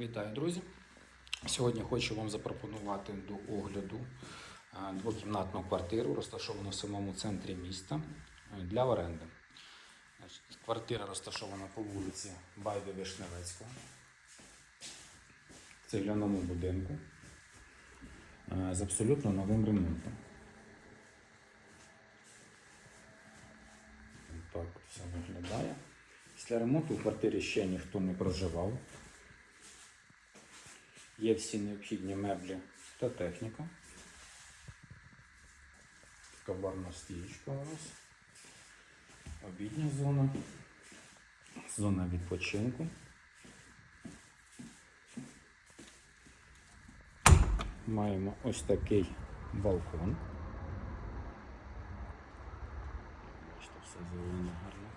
Вітаю, друзі! Сьогодні хочу вам запропонувати до огляду е, двокімнатну квартиру, розташовану в самому центрі міста е, для оренди. Квартира розташована по вулиці Байди Вишневецького в цегляному будинку е, з абсолютно новим ремонтом. Так все виглядає. Після ремонту в квартирі ще ніхто не проживав. Є всі необхідні меблі та техніка. Така барна стієчка у нас. Обідня зона. Зона відпочинку. Маємо ось такий балкон. Бачите, все зелено гарно.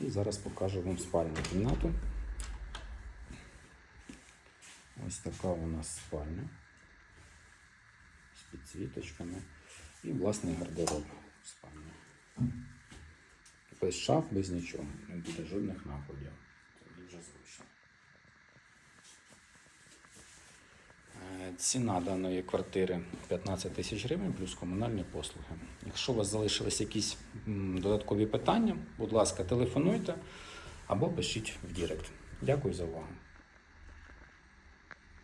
І зараз покажу вам спальну кімнату. Ось така у нас спальня з підсвіточками і власний гардероб в спальні. Без шаф, без нічого, не буде жодних находів. Це дуже зручно. Е, Ціна даної квартири 15 тисяч гривень плюс комунальні послуги. Якщо у вас залишились якісь додаткові питання, будь ласка, телефонуйте або пишіть в Дірект. Дякую за увагу.